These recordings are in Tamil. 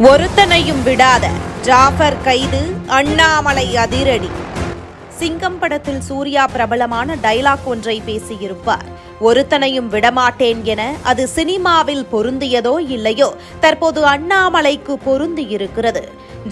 ஒருத்தனையும் விடாத ஜாஃபர் கைது அண்ணாமலை அதிரடி. சிங்கம் படத்தில் சூர்யா பிரபலமான டைலாக் ஒன்றை பேசியிருப்பார். ஒருத்தனையும் விடமாட்டேன் என அது சினிமாவில் பொருந்தியதோ இல்லையோ தற்போது அண்ணாமலைக்கு பொருந்தியிருக்கிறது.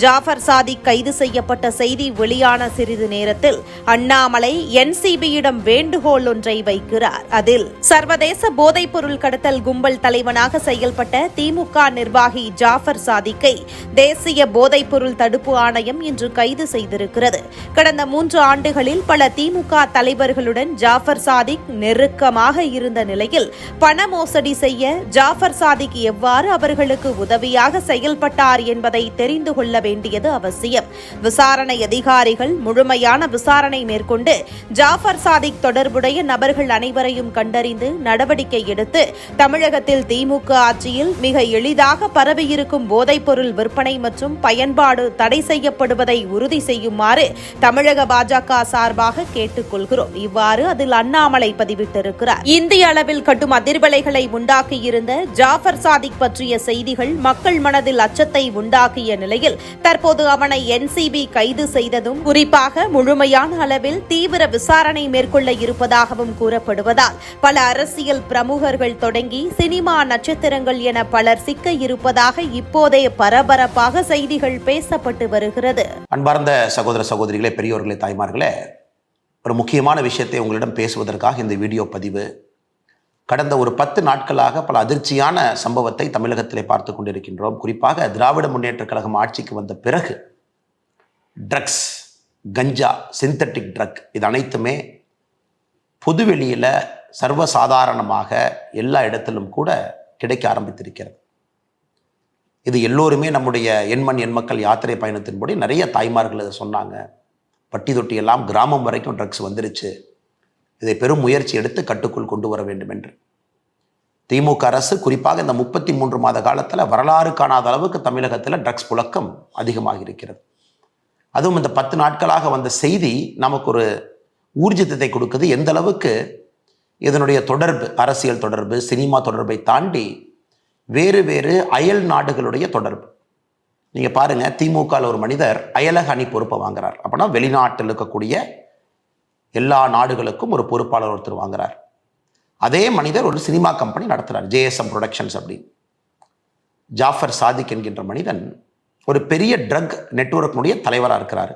ஜாஃபர் சாதிக் கைது செய்யப்பட்ட செய்தி வெளியான சிறிது நேரத்தில் அண்ணாமலை என்சிபியிடம் வேண்டுகோள் ஒன்றை வைக்கிறார். அதில் சர்வதேச போதைப்பொருள் கடத்தல் கும்பல் தலைவனாக செயல்பட்ட திமுக நிர்வாகி ஜாஃபர் சாதிக்கை தேசிய போதைப்பொருள் தடுப்பு ஆணையம் இன்று கைது செய்திருக்கிறது. கடந்த மூன்று ஆண்டுகளில் பல திமுக தலைவர்களுடன் ஜாஃபர் சாதிக் நெருக்கமாக இருந்த நிலையில் பண மோசடி செய்ய ஜாஃபர் சாதிக் எவ்வாறு அவர்களுக்கு உதவியாக செயல்பட்டார் என்பதை தெரிந்து கொள்ள வேண்டியது அவசியம். விசாரணை அதிகாரிகள் முழுமையான விசாரணை மேற்கொண்டு ஜாஃபர் சாதிக் தொடர்புடைய நபர்கள் அனைவரையும் கண்டறிந்து நடவடிக்கை எடுத்து தமிழகத்தில் திமுக ஆட்சியில் மிக எளிதாக பரவியிருக்கும் போதைப்பொருள் விற்பனை மற்றும் பயன்பாடு தடை செய்யப்படுவதை உறுதி செய்யுமாறு தமிழக பாஜக சார்பாக கேட்டுக்கொள்கிறோம். இவ்வாறு அதில் அண்ணாமலை பதிவிட்டிருக்கிறார். இந்திய அளவில் கட்டும் அதிர்வலைகளை உண்டாக்கியிருந்த ஜாஃபர் சாதிக் பற்றிய செய்திகள் மக்கள் மனதில் அச்சத்தை உண்டாக்கிய நிலையில் தற்போது அவனை என்சிபி கைது செய்ததும் குறிப்பாக முழுமையான அளவில் தீவிர விசாரணை மேற்கொள்ள இருப்பதாகவும் கூறப்படுவதால் பல அரசியல் பிரமுகர்கள் தொடங்கி சினிமா நட்சத்திரங்கள் என பலர் சிக்க இருப்பதாக இப்போதே பரபரப்பாக செய்திகள் பேசப்பட்டு வருகிறது. அன்பார்ந்த சகோதர சகோதரிகளே பெரியோர்களே தாய்மார்களே ஒரு முக்கியமான விஷயத்தை உங்களிடம் பேசுவதற்காக இந்த வீடியோ பதிவு கடந்த ஒரு பத்து நாட்களாக பல அதிர்ச்சியான சம்பவத்தை தமிழகத்திலே பார்த்து கொண்டிருக்கின்றோம். குறிப்பாக திராவிட முன்னேற்றக் கழகம் ஆட்சிக்கு வந்த பிறகு ட்ரக்ஸ் கஞ்சா சிந்தட்டிக் ட்ரக் இது அனைத்துமே பொதுவெளியில் சர்வசாதாரணமாக எல்லா இடத்திலும் கூட கிடைக்க ஆரம்பித்திருக்கிறது. இது எல்லோருமே நம்முடைய எண்மண் எண்மக்கள் யாத்திரை பயணத்தின்படி நிறைய தாய்மார்கள் இதை சொன்னாங்க. பட்டி தொட்டி எல்லாம் கிராமம் வரைக்கும் ட்ரக்ஸ் வந்துருச்சு. இதை பெரும் முயற்சி எடுத்து கட்டுக்குள் கொண்டு வர வேண்டும் என்று. திமுக அரசு குறிப்பாக இந்த முப்பத்தி மூன்று மாத காலத்தில் வரலாறு காணாத அளவுக்கு தமிழகத்தில் ட்ரக்ஸ் புழக்கம் அதிகமாக இருக்கிறது. அதுவும் இந்த பத்து நாட்களாக வந்த செய்தி நமக்கு ஒரு ஊர்ஜிதத்தை கொடுக்குது. எந்த அளவுக்கு இதனுடைய தொடர்பு அரசியல் தொடர்பு சினிமா தொடர்பை தாண்டி வேறு வேறு அயல் நாடுகளுடைய தொடர்பு. நீங்கள் பாருங்கள் திமுகவில் ஒரு மனிதர் அயலக அணி பொறுப்பை வாங்குறார். அப்படின்னா வெளிநாட்டில் இருக்கக்கூடிய எல்லா நாடுகளுக்கும் ஒரு பொறுப்பாளர் ஒருத்தர் வாங்குறார். அதே மனிதர் ஒரு சினிமா கம்பெனி நடத்துகிறார் ஜேஎஸ்எம் ப்ரொடக்ஷன்ஸ் அப்படின்னு ஜாஃபர் சாதிக் என்கின்ற மனிதன் ஒரு பெரிய ட்ரக் நெட்வொர்க்கினுடைய தலைவராக இருக்கிறார்.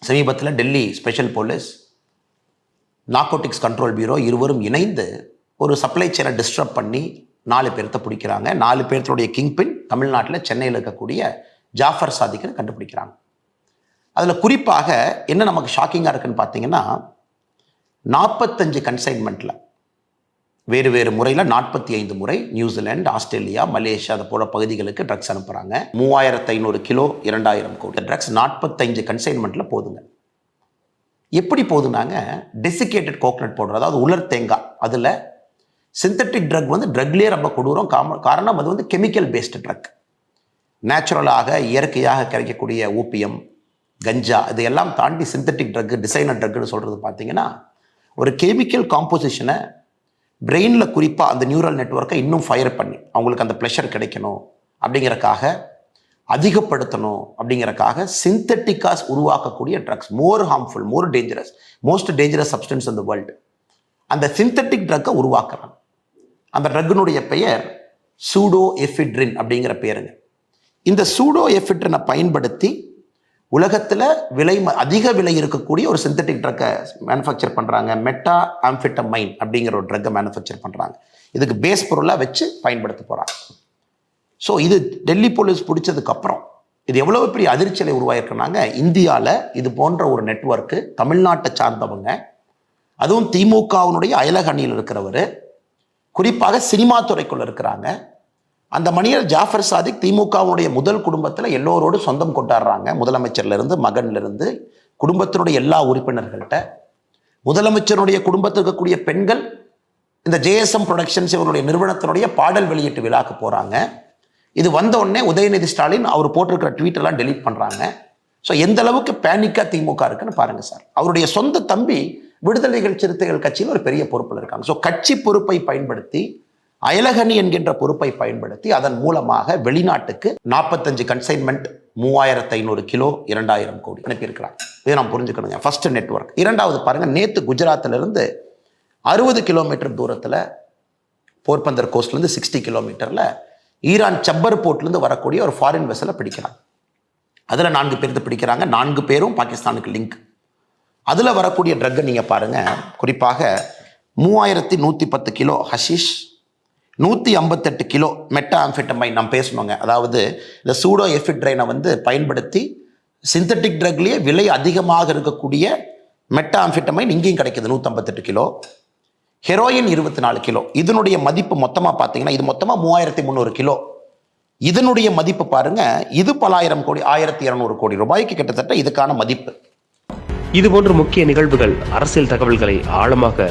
சமீபத்தில் Delhi special police narcotics control bureau இருவரும் இணைந்து ஒரு சப்ளை செயினை டிஸ்டர்ப் பண்ணி நாலு பேர்த்த பிடிக்கிறாங்க. நாலு பேர்த்தோடைய கிங்பின் தமிழ்நாட்டில் சென்னையில் இருக்கக்கூடிய ஜாஃபர் சாதிக்கை கண்டுபிடிக்கிறாங்க. அதில் குறிப்பாக என்ன நமக்கு ஷாக்கிங்காக இருக்குன்னு பார்த்தீங்கன்னா நாற்பத்தஞ்சு கன்சைன்மெண்ட்டில் வேறு வேறு முறையில் நாற்பத்தி ஐந்து முறை நியூசிலாந்து ஆஸ்திரேலியா மலேசியா அது போல பகுதிகளுக்கு ட்ரக்ஸ் அனுப்புகிறாங்க மூவாயிரத்து ஐநூறு கிலோ இரண்டாயிரம் கோடி ட்ரக்ஸ் நாற்பத்தஞ்சு கன்சைன்மெண்ட்டில் போதுங்க. எப்படி போகுதுனாங்க டெசிகேட்டட் கோகனட் பவுடர் அதாவது உலர் தேங்காய். அதில் சிந்தட்டிக் ட்ரக் வந்து ட்ரக்லேயே ரொம்ப கொடூரம். காம காரணம் அது வந்து கெமிக்கல் பேஸ்டு ட்ரக் நேச்சுரலாக இயற்கையாக கிடைக்கக்கூடிய ஓபியம் கஞ்சா இதையெல்லாம் தாண்டி சிந்தட்டிக் ட்ரக்கு டிசைனர் ட்ரக்னு சொல்கிறது பார்த்தீங்கன்னா ஒரு கெமிக்கல் காம்போசிஷனை பிரெயினில் குறிப்பாக அந்த நியூரல் நெட்ஒர்க்கை இன்னும் ஃபயர் பண்ணி அவங்களுக்கு அந்த ப்ளஷர் கிடைக்கணும் அப்படிங்கிறக்காக அதிகப்படுத்தணும் அப்படிங்கிறக்காக சிந்தட்டிக்காஸ் உருவாக்கக்கூடிய drugs more harmful more dangerous most dangerous substance இந்த வேர்ல்டு அந்த சிந்தட்டிக் ட்ரக்கை உருவாக்குறாங்க. அந்த ட்ரக்குனுடைய பெயர் சூடோ எஃபிட்ரின் அப்படிங்கிற பேருங்க. இந்த சூடோ எஃபிட்ரினை பயன்படுத்தி உலகத்தில் விலை ம- அதிக விலை இருக்கக்கூடிய ஒரு சிந்தட்டிக் ட்ரக்கை மேனுஃபேக்சர் பண்ணுறாங்க மெட்டா ஆம்ஃபிட்டமைன் அப்படிங்கிற ஒரு ட்ரக்கை மேனுஃபேக்சர் பண்ணுறாங்க இதுக்கு பேஸ் பொருளாக வச்சு பயன்படுத்த போகிறாங்க ஸோ இது டெல்லி போலீஸ் பிடிச்சதுக்கப்புறம் இது எவ்வளோ பெரிய அதிர்ச்சியை உருவாயிருக்குனாங்க? இந்தியாவில் இது போன்ற ஒரு நெட்வொர்க்கு தமிழ்நாட்டை சார்ந்தவங்க அதுவும் திமுகவினுடைய அயலகணியில் இருக்கிறவர் குறிப்பாக சினிமா துறைக்குள்ளே இருக்கிறாங்க அந்த மணியர் ஜாஃபர் சாதிக் திமுகவுடைய முதல் குடும்பத்தில் எல்லோரோடு சொந்தம் கொண்டாடுறாங்க. முதலமைச்சர்லேருந்து மகன்லேருந்து குடும்பத்தினுடைய எல்லா உறுப்பினர்கள்ட்ட. முதலமைச்சருடைய குடும்பத்தில் இருக்கக்கூடிய பெண்கள் இந்த ஜேஎஸ்எம் ப்ரொடக்ஷன்ஸ் இவருடைய நிறுவனத்தினுடைய பாடல் வெளியீட்டு விழாக்கு போகிறாங்க இது வந்த உடனே உதயநிதி ஸ்டாலின் அவர் போட்டிருக்கிற ட்வீட்டெல்லாம் டெலீட் பண்ணுறாங்க ஸோ எந்த அளவுக்கு பேனிக்கா திமுக இருக்குன்னு பாருங்கள் சார். அவருடைய சொந்த தம்பி விடுதலைகள் சிறுத்தைகள் கட்சியில் ஒரு பெரிய பொறுப்பில் இருக்காங்க. ஸோ கட்சி பொறுப்பை பயன்படுத்தி அயலகனி என்கின்ற பொறுப்பை பயன்படுத்தி அதன் மூலமாக வெளிநாட்டுக்கு நாற்பத்தஞ்சு கன்சைன்மெண்ட் மூவாயிரத்து ஐநூறு கிலோ இரண்டாயிரம் கோடி அனுப்பியிருக்கிறாங்க இதை நாம் புரிஞ்சுக்கணுங்க. ஃபர்ஸ்ட் நெட்வொர்க் இரண்டாவது பாருங்க நேற்று குஜராத்திலிருந்து அறுபது கிலோமீட்டர் தூரத்தில் போர்பந்தர் கோஸ்ட்லேருந்து சிக்ஸ்டி கிலோமீட்டரில் ஈரான் சப்பர் போர்ட்லேருந்து வரக்கூடிய ஒரு ஃபாரின் வெசலை பிடிக்கிறாங்க அதில் நான்கு பேர்த்து பிடிக்கிறாங்க. நான்கு பேரும் பாகிஸ்தானுக்கு லிங்க் அதில் வரக்கூடிய ட்ரக்கை நீங்கள் பாருங்கள் குறிப்பாக மூவாயிரத்தி நூற்றி பத்து கிலோ ஹஷிஷ் நூற்றி ஐம்பத்தெட்டு கிலோ மெட்டா ஆம்ஃபெட்டமைன் நாம் பேசணுங்க. அதாவது இந்த சூடோ எஃபிட்ரைனை வந்து பயன்படுத்தி சிந்தட்டிக் ட்ரக்லேயே விலை அதிகமாக இருக்கக்கூடிய மெட்டா ஆம்ஃபெட்டமைன் இங்கேயும் கிடைக்கிது நூற்றம்பத்தெட்டு கிலோ. ஹெரோயின் இருபத்தி நாலு கிலோ. இதனுடைய மதிப்பு மொத்தமாக பார்த்தீங்கன்னா இது மொத்தமாக மூவாயிரத்தி முந்நூறு கிலோ. இதனுடைய மதிப்பு பாருங்கள் இது பலாயிரம் கோடி ஆயிரத்தி இரநூறு கோடி ரூபாய்க்கு கிட்டத்தட்ட இதுக்கான மதிப்பு. இதுபோன்ற முக்கிய நிகழ்வுகள் அரசியல் தகவல்களை ஆழமாக